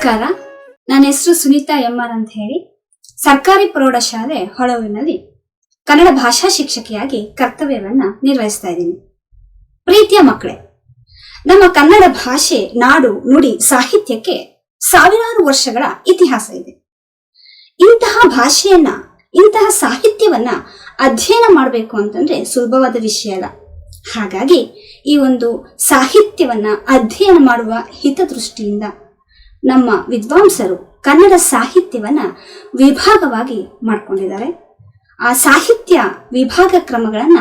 ನಮಸ್ಕಾರ. ನನ್ನ ಹೆಸರು ಸುನೀತಾ ಎಂ ಆರ್ ಅಂತ ಹೇಳಿ. ಸರ್ಕಾರಿ ಪ್ರೌಢಶಾಲೆ ಹೊಳವಿನಲ್ಲಿ ಕನ್ನಡ ಭಾಷಾ ಶಿಕ್ಷಕಿಯಾಗಿ ಕರ್ತವ್ಯವನ್ನ ನಿರ್ವಹಿಸ್ತಾ ಇದ್ದೀನಿ. ಪ್ರೀತಿಯ ಮಕ್ಕಳೇ, ನಮ್ಮ ಕನ್ನಡ ಭಾಷೆ, ನಾಡು, ನುಡಿ, ಸಾಹಿತ್ಯಕ್ಕೆ ಸಾವಿರಾರು ವರ್ಷಗಳ ಇತಿಹಾಸ ಇದೆ. ಇಂತಹ ಭಾಷೆಯನ್ನ, ಇಂತಹ ಸಾಹಿತ್ಯವನ್ನ ಅಧ್ಯಯನ ಮಾಡಬೇಕು ಅಂತಂದ್ರೆ ಸುಲಭವಾದ ವಿಷಯ ಅಲ್ಲ. ಹಾಗಾಗಿ ಈ ಒಂದು ಸಾಹಿತ್ಯವನ್ನ ಅಧ್ಯಯನ ಮಾಡುವ ಹಿತದೃಷ್ಟಿಯಿಂದ ನಮ್ಮ ವಿದ್ವಾಂಸರು ಕನ್ನಡ ಸಾಹಿತ್ಯವನ್ನ ವಿಭಾಗವಾಗಿ ಮಾಡ್ಕೊಂಡಿದ್ದಾರೆ. ಆ ಸಾಹಿತ್ಯ ವಿಭಾಗ ಕ್ರಮಗಳನ್ನ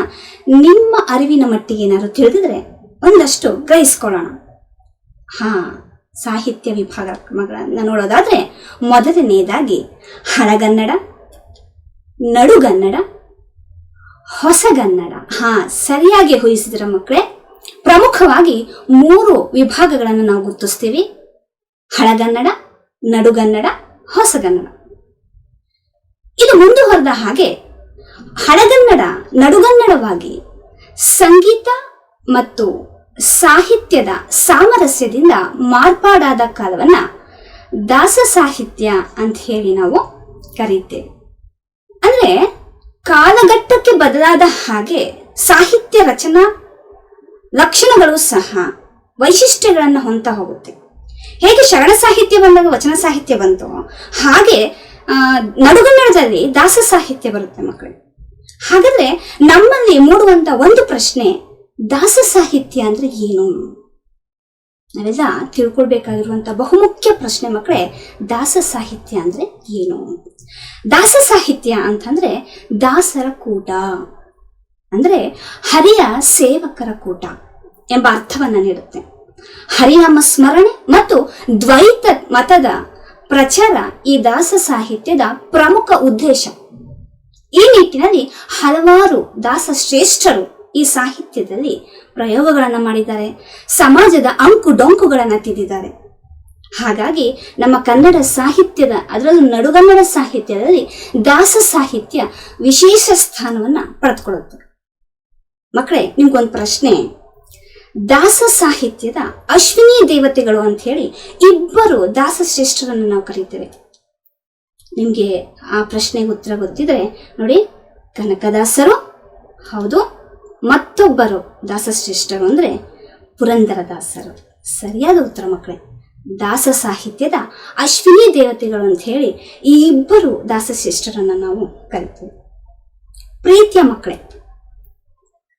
ನಿಮ್ಮ ಅರಿವಿನ ಮಟ್ಟಿಗೆ ಏನಾದ್ರು ತಿಳಿದಿದ್ರೆ ಒಂದಷ್ಟು ಗ್ರಹಿಸ್ಕೊಳ್ಳೋಣ. ಹಾ, ಸಾಹಿತ್ಯ ವಿಭಾಗ ಕ್ರಮಗಳನ್ನ ನೋಡೋದಾದ್ರೆ ಮೊದಲನೆಯದಾಗಿ ಹಳಗನ್ನಡ, ನಡುಗನ್ನಡ, ಹೊಸಗನ್ನಡ. ಹಾ, ಸರಿಯಾಗಿ ಊಹಿಸಿದ್ರ ಮಕ್ಕಳೇ, ಪ್ರಮುಖವಾಗಿ ಮೂರು ವಿಭಾಗಗಳನ್ನು ನಾವು ಗುರುತಿಸ್ತೀವಿ. ಹಳಗನ್ನಡ ನಡುಗನ್ನಡ, ಹೊಸಗನ್ನಡ. ಇದು ಮುಂದುವರೆದ ಹಾಗೆ ಹಳಗನ್ನಡ ನಡುಗನ್ನಡವಾಗಿ ಸಂಗೀತ ಮತ್ತು ಸಾಹಿತ್ಯದ ಸಾಮರಸ್ಯದಿಂದ ಮಾರ್ಪಾಡಾದ ಕಾಲವನ್ನ ದಾಸ ಸಾಹಿತ್ಯ ಅಂತ ಹೇಳಿ ನಾವು ಕರೀತೇವೆ. ಅಂದ್ರೆ ಕಾಲಘಟ್ಟಕ್ಕೆ ಬದಲಾದ ಹಾಗೆ ಸಾಹಿತ್ಯ ರಚನಾ ಲಕ್ಷಣಗಳು ಸಹ ವೈಶಿಷ್ಟ್ಯಗಳನ್ನು ಹೊಂತ ಹೋಗುತ್ತೆ. ಹೇಗೆ ಶರಣ ಸಾಹಿತ್ಯ ಬಂದಾಗ ವಚನ ಸಾಹಿತ್ಯ ಬಂತು? ಹಾಗೆ ನಡುಗನ್ನಡದಲ್ಲಿ ದಾಸ ಸಾಹಿತ್ಯ ಬರುತ್ತೆ ಮಕ್ಕಳು ಹಾಗಾದ್ರೆ ನಮ್ಮಲ್ಲಿ ಮೂಡುವಂತ ಒಂದು ಪ್ರಶ್ನೆ, ದಾಸ ಸಾಹಿತ್ಯ ಅಂದ್ರೆ ಏನು? ನಾವೆಲ್ಲ ತಿಳ್ಕೊಳ್ಬೇಕಾಗಿರುವಂತ ಬಹುಮುಖ್ಯ ಪ್ರಶ್ನೆ ಮಕ್ಕಳೇ ದಾಸ ಸಾಹಿತ್ಯ ಅಂದ್ರೆ ಏನು? ದಾಸ ಸಾಹಿತ್ಯ ಅಂತಂದ್ರೆ ದಾಸರ ಕೂಟ. ಅಂದ್ರೆ ಹರಿಯ ಸೇವಕರ ಕೂಟ ಎಂಬ ಅರ್ಥವನ್ನ ನೀಡುತ್ತೆ. ಹರಿನಾಮ ಸ್ಮರಣೆ ಮತ್ತು ದ್ವೈತ ಮತದ ಪ್ರಚಾರ ಈ ದಾಸ ಸಾಹಿತ್ಯದ ಪ್ರಮುಖ ಉದ್ದೇಶ. ಈ ನಿಟ್ಟಿನಲ್ಲಿ ಹಲವಾರು ದಾಸ ಶ್ರೇಷ್ಠರು ಈ ಸಾಹಿತ್ಯದಲ್ಲಿ ಪ್ರಯೋಗಗಳನ್ನು ಮಾಡಿದ್ದಾರೆ. ಸಮಾಜದ ಅಂಕು ಡೊಂಕುಗಳನ್ನು ತಿದ್ದಿದ್ದಾರೆ. ಹಾಗಾಗಿ ನಮ್ಮ ಕನ್ನಡ ಸಾಹಿತ್ಯದ, ಅದರಲ್ಲೂ ನಡುಗನ್ನಡ ಸಾಹಿತ್ಯದಲ್ಲಿ ದಾಸ ಸಾಹಿತ್ಯ ವಿಶೇಷ ಸ್ಥಾನವನ್ನ ಪಡೆದುಕೊಳ್ಳುತ್ತೆ. ಮಕ್ಕಳೇ, ನಿಮ್ಗೊಂದು ಪ್ರಶ್ನೆ. ದಾಸ ಸಾಹಿತ್ಯದ ಅಶ್ವಿನಿ ದೇವತೆಗಳು ಅಂತ ಹೇಳಿ ಇಬ್ಬರು ದಾಸ ಶ್ರೇಷ್ಠರನ್ನು ನಾವು ಕರೀತೇವೆ. ನಿಮ್ಗೆ ಆ ಪ್ರಶ್ನೆಗೆ ಉತ್ತರ ಗೊತ್ತಿದ್ರೆ ನೋಡಿ, ಕನಕದಾಸರು ಹೌದು, ಮತ್ತೊಬ್ಬರು ದಾಸಶ್ರೇಷ್ಠರು ಅಂದ್ರೆ ಪುರಂದರದಾಸರು. ಸರಿಯಾದ ಉತ್ತರ ಮಕ್ಕಳೇ, ದಾಸ ಸಾಹಿತ್ಯದ ಅಶ್ವಿನಿ ದೇವತೆಗಳು ಅಂತ ಹೇಳಿ ಈ ಇಬ್ಬರು ದಾಸಶ್ರೇಷ್ಠರನ್ನ ನಾವು ಕರಿತೇವೆ. ಪ್ರೀತಿಯ ಮಕ್ಕಳೇ,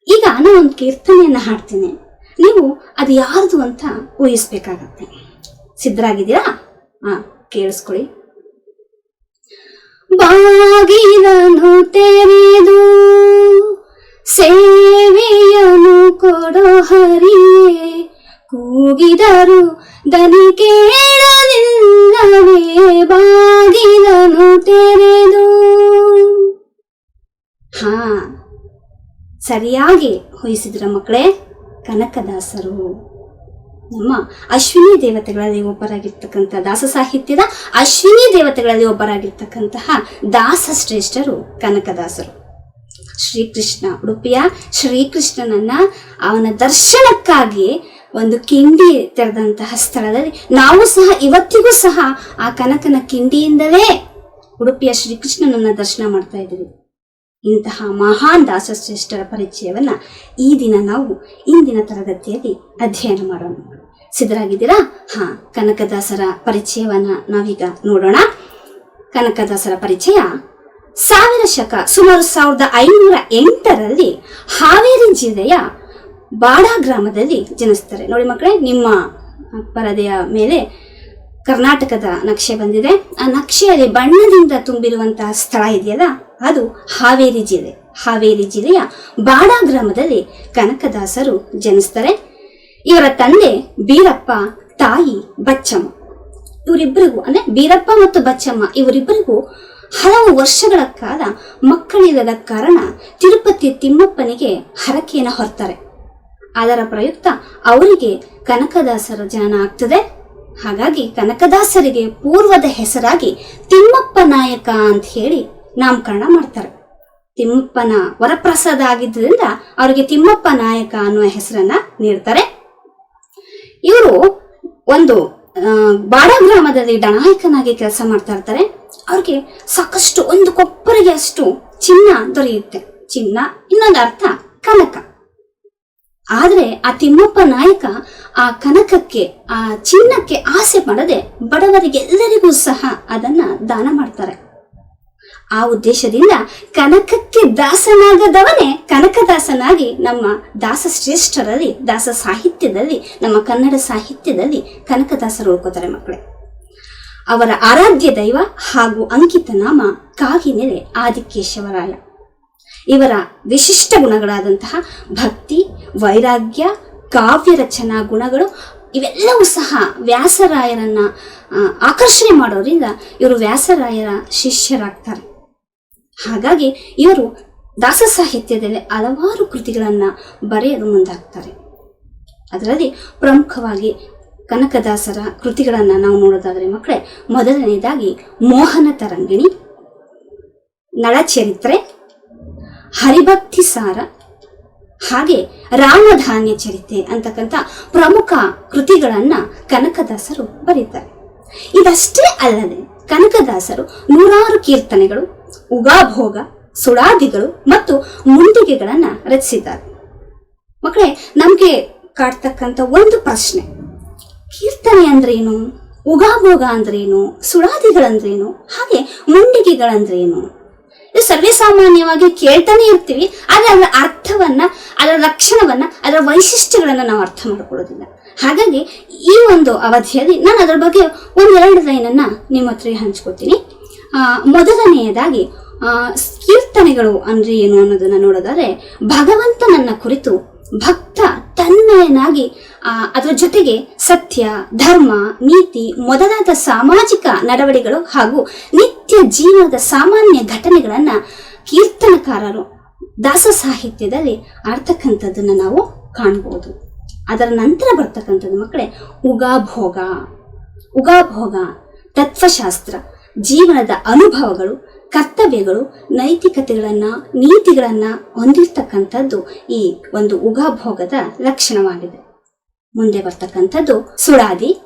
ಈಗ ನಾನು ಒಂದು ಕೀರ್ತನೆಯನ್ನ ಹಾಡ್ತೀನಿ. ನೀವು ಅದು ಯಾರ್ದು ಅಂತ ಊಹಿಸ್ಬೇಕಾಗತ್ತೆ. ಸಿದ್ಧರಾಗಿದ್ದೀರಾ? ಹಾ, ಕೇಳಿಸ್ಕೊಳ್ಳಿ. ಬಾಗಿಲನು ತೆರೆದು ಸೇವೆಯನು ಕೊಡೋ ಹರಿಯೇ, ಕೂಗಿದರು ದನಿ ಕೇಳಲಿಲ್ಲವೇ ಬಾಗಿಲನು ತೆರೆದು ಹಾ, ಸರಿಯಾಗಿ ಹೊಯಿಸಿದ್ರ ಮಕ್ಕಳೇ? ಕನಕದಾಸರು, ನಮ್ಮ ಅಶ್ವಿನಿ ದೇವತೆಗಳಲ್ಲಿ ಒಬ್ಬರಾಗಿರ್ತಕ್ಕಂಥ ದಾಸ ಸಾಹಿತ್ಯದ ಅಶ್ವಿನಿ ದೇವತೆಗಳಲ್ಲಿ ಒಬ್ಬರಾಗಿರ್ತಕ್ಕಂತಹ ದಾಸ ಶ್ರೇಷ್ಠರು ಕನಕದಾಸರು. ಶ್ರೀಕೃಷ್ಣ ಉಡುಪಿಯ ಶ್ರೀಕೃಷ್ಣನನ್ನ ಅವನ ದರ್ಶನಕ್ಕಾಗಿ ಒಂದು ಕಿಂಡಿ ತೆರೆದಂತಹ ಸ್ಥಳದಲ್ಲಿ ನಾವು ಸಹ ಇವತ್ತಿಗೂ ಸಹ ಆ ಕನಕನ ಕಿಂಡಿಯಿಂದಲೇ ಉಡುಪಿಯ ಶ್ರೀಕೃಷ್ಣನನ್ನ ದರ್ಶನ ಮಾಡ್ತಾ ಇದ್ದೀವಿ. ಇಂತಹ ಮಹಾನ್ ದಾಸಶ್ರೇಷ್ಠರ ಪರಿಚಯವನ್ನ ಈ ದಿನ ನಾವು ಇಂದಿನ ತರಗತಿಯಲ್ಲಿ ಅಧ್ಯಯನ ಮಾಡೋಣ. ಸಿದ್ಧರಾಗಿದ್ದೀರಾ? ಹಾ, ಕನಕದಾಸರ ಪರಿಚಯವನ್ನ ನಾವೀಗ ನೋಡೋಣ. ಕನಕದಾಸರ ಪರಿಚಯ ಸಾವಿರ ಶಕ, ಸುಮಾರು ಸಾವಿರದ ಐನೂರ ಎಂಟರಲ್ಲಿ ಹಾವೇರಿ ಜಿಲ್ಲೆಯ ಬಾಡ ಗ್ರಾಮದಲ್ಲಿ ಜನಿಸ್ತಾರೆ ನೋಡಿ ಮಕ್ಕಳೇ, ನಿಮ್ಮ ಪರದೆಯ ಮೇಲೆ ಕರ್ನಾಟಕದ ನಕ್ಷೆ ಬಂದಿದೆ. ಆ ನಕ್ಷೆಯಲ್ಲಿ ಬಣ್ಣದಿಂದ ತುಂಬಿರುವಂತಹ ಸ್ಥಳ ಇದೆಯಲ್ಲ, ಅದು ಹಾವೇರಿ ಜಿಲ್ಲೆ. ಹಾವೇರಿ ಜಿಲ್ಲೆಯ ಬಾಡ ಗ್ರಾಮದಲ್ಲಿ ಕನಕದಾಸರು ಜನಿಸ್ತಾರೆ. ಇವರ ತಂದೆ ಬೀರಪ್ಪ, ತಾಯಿ ಬಚ್ಚಮ್ಮ. ಇವರಿಬ್ಬರಿಗೂ, ಅಂದ್ರೆ ಬೀರಪ್ಪ ಮತ್ತು ಬಚ್ಚಮ್ಮ, ಇವರಿಬ್ಬರಿಗೂ ಹಲವು ವರ್ಷಗಳ ಕಾಲ ಮಕ್ಕಳಿಲ್ಲದ ಕಾರಣ ತಿರುಪತಿ ತಿಮ್ಮಪ್ಪನಿಗೆ ಹರಕೆಯನ್ನು ಹೊರ್ತಾರೆ. ಅದರ ಪ್ರಯುಕ್ತ ಅವರಿಗೆ ಕನಕದಾಸರ ಜನನ ಆಗ್ತದೆ. ಹಾಗಾಗಿ ಕನಕದಾಸರಿಗೆ ಪೂರ್ವದ ಹೆಸರಾಗಿ ತಿಮ್ಮಪ್ಪ ನಾಯಕ ಅಂತ ಹೇಳಿ ನಾಮಕರಣ ಮಾಡ್ತಾರೆ. ತಿಮ್ಮಪ್ಪನ ವರಪ್ರಸಾದ ಆಗಿದ್ದರಿಂದ ಅವರಿಗೆ ತಿಮ್ಮಪ್ಪ ನಾಯಕ ಅನ್ನುವ ಹೆಸರನ್ನ ನೀಡ್ತಾರೆ. ಇವರು ಒಂದು ಬಾಡ ಗ್ರಾಮದಲ್ಲಿ ಡನಾಯಕನಾಗಿ ಕೆಲಸ ಮಾಡ್ತಾ ಇರ್ತಾರೆ. ಅವ್ರಿಗೆ ಸಾಕಷ್ಟು ಒಂದು ಕೊಪ್ಪರಿಗೆ ಅಷ್ಟು ಚಿನ್ನ ದೊರೆಯುತ್ತೆ. ಚಿನ್ನ, ಇನ್ನೊಂದು ಅರ್ಥ ಕನಕ. ಆದ್ರೆ ಆ ತಿಮ್ಮಪ್ಪ ನಾಯಕ ಆ ಕನಕಕ್ಕೆ, ಆ ಚಿನ್ನಕ್ಕೆ ಆಸೆ ಪಡದೆ ಬಡವರಿಗೆ ಎಲ್ಲರಿಗೂ ಸಹ ಅದನ್ನ ದಾನ ಮಾಡ್ತಾರೆ. ಆ ಉದ್ದೇಶದಿಂದ ಕನಕಕ್ಕೆ ದಾಸನಾಗದವನೇ ಕನಕದಾಸನಾಗಿ ನಮ್ಮ ದಾಸ ಶ್ರೇಷ್ಠರಲ್ಲಿ, ದಾಸ ಸಾಹಿತ್ಯದಲ್ಲಿ, ನಮ್ಮ ಕನ್ನಡ ಸಾಹಿತ್ಯದಲ್ಲಿ ಕನಕದಾಸರು ಉಳ್ಕೋತಾರೆ ಮಕ್ಕಳೇ. ಅವರ ಆರಾಧ್ಯ ದೈವ ಹಾಗೂ ಅಂಕಿತ ನಾಮ ಕಾಗಿನೆಲೆ ಆದಿಕೇಶವರಾಯ. ಇವರ ವಿಶಿಷ್ಟ ಗುಣಗಳಾದಂತಹ ಭಕ್ತಿ, ವೈರಾಗ್ಯ, ಕಾವ್ಯ ರಚನಾ ಗುಣಗಳು ಇವೆಲ್ಲವೂ ಸಹ ವ್ಯಾಸರಾಯರನ್ನ ಆಕರ್ಷಣೆ ಮಾಡೋದ್ರಿಂದ ಇವರು ವ್ಯಾಸರಾಯರ ಶಿಷ್ಯರಾಗ್ತಾರೆ. ಹಾಗಾಗಿ ಇವರು ದಾಸ ಸಾಹಿತ್ಯದಲ್ಲಿ ಹಲವಾರು ಕೃತಿಗಳನ್ನ ಬರೆಯಲು ಮುಂದಾಗ್ತಾರೆ. ಅದರಲ್ಲಿ ಪ್ರಮುಖವಾಗಿ ಕನಕದಾಸರ ಕೃತಿಗಳನ್ನು ನಾವು ನೋಡೋದಾದರೆ ಮಕ್ಕಳೇ, ಮೊದಲನೇದಾಗಿ ಮೋಹನ ತರಂಗಿಣಿ, ನಳಚರಿತ್ರೆ ಹರಿಭಕ್ತಿ ಸಾರ, ಹಾಗೆ ರಾಮಧಾನ್ಯ ಚರಿತೆ ಅಂತಕ್ಕಂಥ ಪ್ರಮುಖ ಕೃತಿಗಳನ್ನ ಕನಕದಾಸರು ಬರೀತಾರೆ. ಇದಷ್ಟೇ ಅಲ್ಲದೆ ಕನಕದಾಸರು ನೂರಾರು ಕೀರ್ತನೆಗಳು, ಉಗಾಭೋಗ, ಸುಳಾದಿಗಳು ಮತ್ತು ಮುಂದಿಗೆಗಳನ್ನ ರಚಿಸಿದ್ದಾರೆ. ಮಕ್ಕಳೇ, ನಮಗೆ ಕಾಡ್ತಕ್ಕಂಥ ಒಂದು ಪ್ರಶ್ನೆ. ಕೀರ್ತನೆ ಅಂದ್ರೇನು, ಉಗಾಭೋಗ ಅಂದ್ರೇನು, ಸುಳಾದಿಗಳಂದ್ರೇನು, ಹಾಗೆ ಮುಂಡಿಗೆಗಳಂದ್ರೇನು ಸರ್ವೇ ಸಾಮಾನ್ಯವಾಗಿ ಕೇಳ್ತಾನೆ ಇರ್ತೀವಿ, ಆದ್ರೆ ಅದರ ಅರ್ಥವನ್ನ, ಅದರ ಲಕ್ಷಣವನ್ನ, ಅದರ ವೈಶಿಷ್ಟ್ಯಗಳನ್ನ ನಾವು ಅರ್ಥ ಮಾಡ್ಕೊಳ್ಳೋದಿಲ್ಲ. ಹಾಗಾಗಿ ಈ ಒಂದು ಅವಧಿಯಲ್ಲಿ ನಾನು ಅದರ ಬಗ್ಗೆ ಒಂದೆರಡು ಲೈನನ್ನ ನಿಮ್ಮ ಹತ್ರ ಹಂಚ್ಕೊತೀನಿ. ಮೊದಲನೆಯದಾಗಿ ಕೀರ್ತನೆಗಳು ಅಂದ್ರೆ ಏನು ಅನ್ನೋದನ್ನ ನೋಡೋದಾದ್ರೆ ಭಗವಂತನನ್ನ ಕುರಿತು ಭಕ್ತ ತನ್ಮಯನಾಗಿ ಅದರ ಜೊತೆಗೆ ಸತ್ಯ, ಧರ್ಮ, ನೀತಿ ಮೊದಲಾದ ಸಾಮಾಜಿಕ ನಡವಳಿಗಳು ಹಾಗೂ ನಿತ್ಯ ಜೀವನದ ಸಾಮಾನ್ಯ ಘಟನೆಗಳನ್ನ ಕೀರ್ತನಕಾರರು ದಾಸ ಸಾಹಿತ್ಯದಲ್ಲಿ ಆಡ್ತಕ್ಕಂಥದ್ದನ್ನ ನಾವು ಕಾಣ್ಬೋದು. ಅದರ ನಂತರ ಬರ್ತಕ್ಕಂಥದ್ದು ಮಕ್ಕಳೇ, ಉಗಾಭೋಗ. ಉಗಾಭೋಗ, ತತ್ವಶಾಸ್ತ್ರ, ಜೀವನದ ಅನುಭವಗಳು, ಕರ್ತವ್ಯಗಳು, ನೈತಿಕತೆಗಳನ್ನ, ನೀತಿಗಳನ್ನ ಹೊಂದಿರ್ತಕ್ಕಂಥದ್ದು ಈ ಒಂದು ಉಗಾಭೋಗದ ಲಕ್ಷಣವಾಗಿದೆ. ಮುಂದೆ ಬರ್ತಕ್ಕಂಥದ್ದು ಸುಳಾದಿ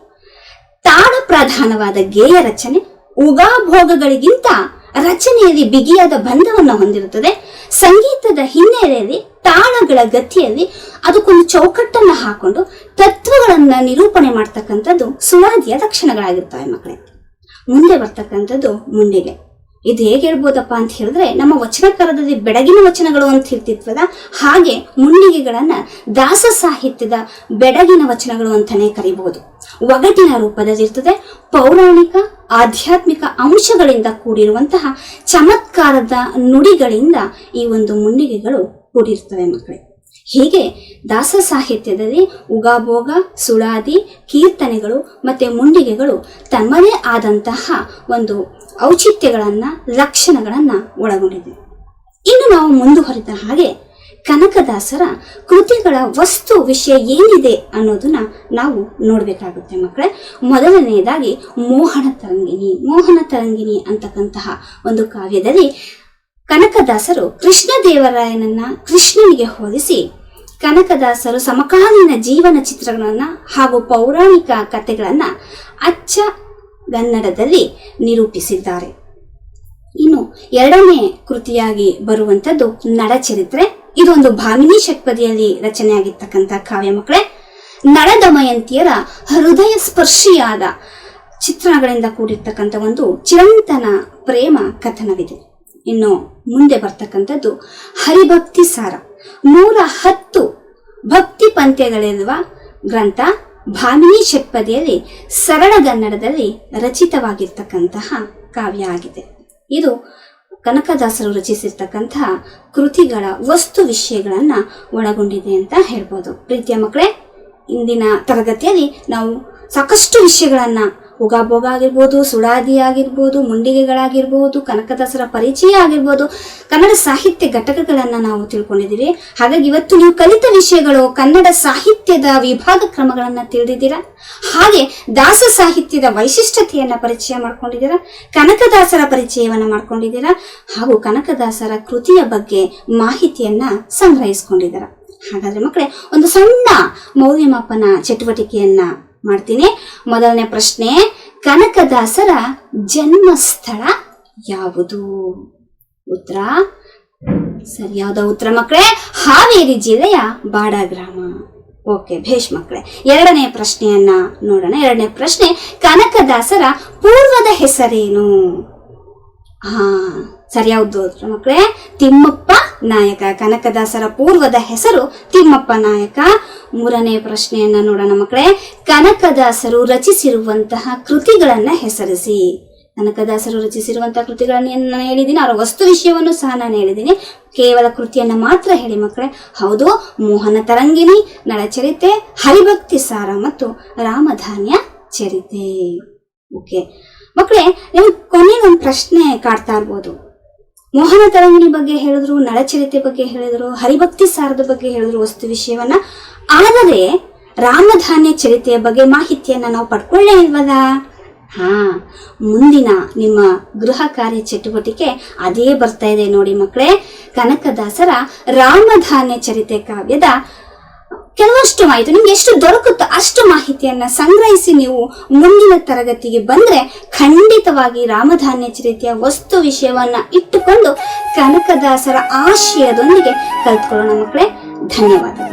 ತಾಳ ಪ್ರಧಾನವಾದ ಗೇಯ ರಚನೆ. ಉಗಾಭೋಗಗಳಿಗಿಂತ ರಚನೆಯಲ್ಲಿ ಬಿಗಿಯಾದ ಬಂಧವನ್ನು ಹೊಂದಿರುತ್ತದೆ. ಸಂಗೀತದ ಹಿನ್ನೆಲೆಯಲ್ಲಿ, ತಾಳಗಳ ಗತಿಯಲ್ಲಿ ಅದಕ್ಕೊಂದು ಚೌಕಟ್ಟನ್ನ ಹಾಕೊಂಡು ತತ್ವಗಳನ್ನ ನಿರೂಪಣೆ ಮಾಡ್ತಕ್ಕಂಥದ್ದು ಸುವಾದಿಯ ಲಕ್ಷಣಗಳಾಗಿರ್ತವೆ ಮಕ್ಕಳೇ. ಮುಂದೆ ಬರ್ತಕ್ಕಂಥದ್ದು ಮುಂಡಿಗೆ. ಇದು ಹೇಗೆ ಹೇಳ್ಬೋದಪ್ಪ ಅಂತ ಹೇಳಿದ್ರೆ, ನಮ್ಮ ವಚನಕಾರದಲ್ಲಿ ಬೆಡಗಿನ ವಚನಗಳು ಅಂತ ಇರ್ತಿತ್ವದ ಹಾಗೆ ಮುಂಡಿಗೆಗಳನ್ನ ದಾಸ ಸಾಹಿತ್ಯದ ಬೆಡಗಿನ ವಚನಗಳು ಅಂತಾನೆ ಕರಿಬಹುದು ಒಗಟಿನ ರೂಪದಲ್ಲಿರ್ತದೆ. ಪೌರಾಣಿಕ, ಆಧ್ಯಾತ್ಮಿಕ ಅಂಶಗಳಿಂದ ಕೂಡಿರುವಂತಹ ಚಮತ್ಕಾರದ ನುಡಿಗಳಿಂದ ಈ ಒಂದು ಮುಂಡಿಗೆಗಳು ಕೂಡಿರ್ತವೆ ಮಕ್ಕಳೇ. ಹೀಗೆ ದಾಸ ಸಾಹಿತ್ಯದಲ್ಲಿ ಉಗಾಭೋಗ, ಸುಳಾದಿ, ಕೀರ್ತನೆಗಳು ಮತ್ತೆ ಮುಂಡಿಗೆಗಳು ತಮ್ಮದೇ ಆದಂತಹ ಒಂದು ಔಚಿತ್ಯಗಳನ್ನ, ಲಕ್ಷಣಗಳನ್ನ ಒಳಗೊಂಡಿದೆ. ಇನ್ನು ನಾವು ಮುಂದುವರಿದ ಹಾಗೆ ಕನಕದಾಸರ ಕೃತಿಗಳ ವಸ್ತು ವಿಷಯ ಏನಿದೆ ಅನ್ನೋದನ್ನ ನಾವು ನೋಡಬೇಕಾಗುತ್ತೆ ಮಕ್ಕಳೇ. ಮೊದಲನೆಯದಾಗಿ ಮೋಹನ ತರಂಗಿಣಿ ಮೋಹನ ತರಂಗಿಣಿ ಅಂತಕ್ಕಂತಹ ಒಂದು ಕಾವ್ಯದಲ್ಲಿ ಕನಕದಾಸರು ಕೃಷ್ಣದೇವರಾಯನನ್ನ ಕೃಷ್ಣನಿಗೆ ಹೋಲಿಸಿ ಕನಕದಾಸರು ಸಮಕಾಲೀನ ಜೀವನ ಚಿತ್ರಗಳನ್ನ ಹಾಗೂ ಪೌರಾಣಿಕ ಕಥೆಗಳನ್ನ ಅಚ್ಚ ಗನ್ನಡದಲ್ಲಿ ನಿರೂಪಿಸಿದ್ದಾರೆ. ಇನ್ನು ಎರಡನೇ ಕೃತಿಯಾಗಿ ಬರುವಂತದ್ದು ನಡಚರಿತ್ರೆ. ಇದೊಂದು ಭಾಮಿನಿ ಷಟ್ಪದಿಯಲ್ಲಿ ರಚನೆಯಾಗಿರ್ತಕ್ಕಂಥ ಕಾವ್ಯ ಮಕ್ಕಳೇ. ನಳದಮಯಂತಿಯರ ಹೃದಯ ಸ್ಪರ್ಶಿಯಾದ ಚಿತ್ರಣಗಳಿಂದ ಕೂಡಿರ್ತಕ್ಕಂಥ ಒಂದು ಚಿರಂತನ ಪ್ರೇಮ ಕಥನವಿದೆ. ಇನ್ನು ಮುಂದೆ ಬರ್ತಕ್ಕಂಥದ್ದು ಹರಿಭಕ್ತಿ ಸಾರ. ನೂರ ಹತ್ತು ಭಕ್ತಿ ಪಂಥ್ಯಗಳಿರುವ ಗ್ರಂಥ ಭಾಮಿನಿ ಷಟ್ಪದಿಯಲ್ಲಿ ಸರಳಗನ್ನಡದಲ್ಲಿ ರಚಿತವಾಗಿರ್ತಕ್ಕಂತಹ ಕಾವ್ಯ ಆಗಿದೆ. ಇದು ಕನಕದಾಸರು ರಚಿಸಿರ್ತಕ್ಕಂತಹ ಕೃತಿಗಳ ವಸ್ತು ವಿಷಯಗಳನ್ನ ಒಳಗೊಂಡಿದೆ ಅಂತ ಹೇಳ್ಬೋದು. ಪ್ರೀತಿಯ ಮಕ್ಕಳೇ, ಇಂದಿನ ತರಗತಿಯಲ್ಲಿ ನಾವು ಸಾಕಷ್ಟು ವಿಷಯಗಳನ್ನ ಉಗಾಭೋಗ ಆಗಿರ್ಬೋದು ಸುಡಾದಿ ಆಗಿರ್ಬೋದು ಮುಂಡಿಗೆಗಳಾಗಿರ್ಬೋದು, ಕನಕದಾಸರ ಪರಿಚಯ ಆಗಿರ್ಬೋದು, ಕನ್ನಡ ಸಾಹಿತ್ಯ ಘಟಕಗಳನ್ನು ನಾವು ತಿಳ್ಕೊಂಡಿದ್ದೀವಿ. ಹಾಗಾಗಿ ಇವತ್ತು ನೀವು ಕಲಿತ ವಿಷಯಗಳು ಕನ್ನಡ ಸಾಹಿತ್ಯದ ವಿಭಾಗ ಕ್ರಮಗಳನ್ನು ತಿಳಿದಿದ್ದೀರಾ? ಹಾಗೆ ದಾಸ ಸಾಹಿತ್ಯದ ವೈಶಿಷ್ಟ್ಯತೆಯನ್ನು ಪರಿಚಯ ಮಾಡ್ಕೊಂಡಿದ್ದೀರಾ? ಕನಕದಾಸರ ಪರಿಚಯವನ್ನು ಮಾಡ್ಕೊಂಡಿದ್ದೀರಾ? ಹಾಗೂ ಕನಕದಾಸರ ಕೃತಿಯ ಬಗ್ಗೆ ಮಾಹಿತಿಯನ್ನ ಸಂಗ್ರಹಿಸ್ಕೊಂಡಿದ್ದೀರಾ? ಹಾಗಾದ್ರೆ ಮಕ್ಕಳೇ, ಒಂದು ಸಣ್ಣ ಮೌಲ್ಯಮಾಪನ ಚಟುವಟಿಕೆಯನ್ನ ಮಾಡ್ತೀನಿ. ಮೊದಲನೇ ಪ್ರಶ್ನೆ, ಕನಕದಾಸರ ಜನ್ಮಸ್ಥಳ ಯಾವುದು? ಉತ್ತರ, ಸರಿಯಾದ ಉತ್ತರ ಮಕ್ಕಳೇ, ಹಾವೇರಿ ಜಿಲ್ಲೆಯ ಬಾಡ ಗ್ರಾಮ. ಓಕೆ, ಭೇಷ್ ಮಕ್ಕಳೇ, ಎರಡನೇ ಪ್ರಶ್ನೆಯನ್ನ ನೋಡೋಣ. ಎರಡನೇ ಪ್ರಶ್ನೆ, ಕನಕದಾಸರ ಪೂರ್ವದ ಹೆಸರೇನು? ಹಾ ಉತ್ತರ ಮಕ್ಕಳೇ ತಿಮ್ಮಪ್ಪ ನಾಯಕ. ಕನಕದಾಸರ ಪೂರ್ವದ ಹೆಸರು ತಿಮ್ಮಪ್ಪ ನಾಯಕ. ಮೂರನೇ ಪ್ರಶ್ನೆಯನ್ನ ನೋಡೋಣ ಮಕ್ಕಳೇ ಕನಕದಾಸರು ರಚಿಸಿರುವಂತಹ ಕೃತಿಗಳನ್ನ ಹೆಸರಿಸಿ. ಕನಕದಾಸರು ರಚಿಸಿರುವಂತಹ ಕೃತಿಗಳನ್ನ ನಾನು ಹೇಳಿದ್ದೀನಿ? ಅವರ ವಸ್ತು ವಿಷಯವನ್ನು ಸಹ ನಾನು ಹೇಳಿದ್ದೀನಿ. ಕೇವಲ ಕೃತಿಯನ್ನ ಮಾತ್ರ ಹೇಳಿ ಮಕ್ಕಳೇ ಹೌದು, ಮೋಹನ ತರಂಗಿಣಿ, ನಳಚರಿತೆ, ಹರಿಭಕ್ತಿ ಸಾರ ಮತ್ತು ರಾಮಧಾನ್ಯ ಚರಿತೆ. ಓಕೆ. ಮಕ್ಕಳೇ ನಿಮ್ಗೆ ಕೊನೆಗೊಂದು ಪ್ರಶ್ನೆ ಕಾಡ್ತಾ ಇರ್ಬೋದು. ಮೋಹನ ತರಂಗಿಣಿ ಬಗ್ಗೆ ಹೇಳಿದ್ರು, ನಳಚರಿತೆ ಬಗ್ಗೆ ಹೇಳಿದ್ರು, ಹರಿಭಕ್ತಿ ಸಾರದ ಬಗ್ಗೆ ಹೇಳಿದ್ರು ವಸ್ತು ವಿಷಯವನ್ನ. ಆದರೆ ರಾಮಧಾನ್ಯ ಚರಿತೆಯ ಬಗ್ಗೆ ಮಾಹಿತಿಯನ್ನ ನಾವು ಪಡ್ಕೊಳ್ಳೇ ಇಲ್ವಲ್ಲ ಹಾ, ಮುಂದಿನ ನಿಮ್ಮ ಗೃಹ ಕಾರ್ಯ ಚಟುವಟಿಕೆ ಅದೇ ಬರ್ತಾ ಇದೆ ನೋಡಿ ಮಕ್ಕಳೇ. ಕನಕದಾಸರ ರಾಮಧಾನ್ಯ ಚರಿತೆ ಕಾವ್ಯದ ಕೆಲವಷ್ಟು ಮಾಹಿತಿ ನಿಮ್ಗೆ ಎಷ್ಟು ದೊರಕುತ್ತೋ ಅಷ್ಟು ಮಾಹಿತಿಯನ್ನ ಸಂಗ್ರಹಿಸಿ ನೀವು ಮುಂದಿನ ತರಗತಿಗೆ ಬಂದ್ರೆ ಖಂಡಿತವಾಗಿ ರಾಮಧಾನ್ಯ ಚರಿತೆಯ ವಸ್ತು ವಿಷಯವನ್ನ ಇಟ್ಟುಕೊಂಡು ಕನಕದಾಸರ ಆಶಯದೊಂದಿಗೆ ಕಲ್ತ್ಕೊಳ್ಳೋಣ ಮಕ್ಕಳೇ ಧನ್ಯವಾದಗಳು.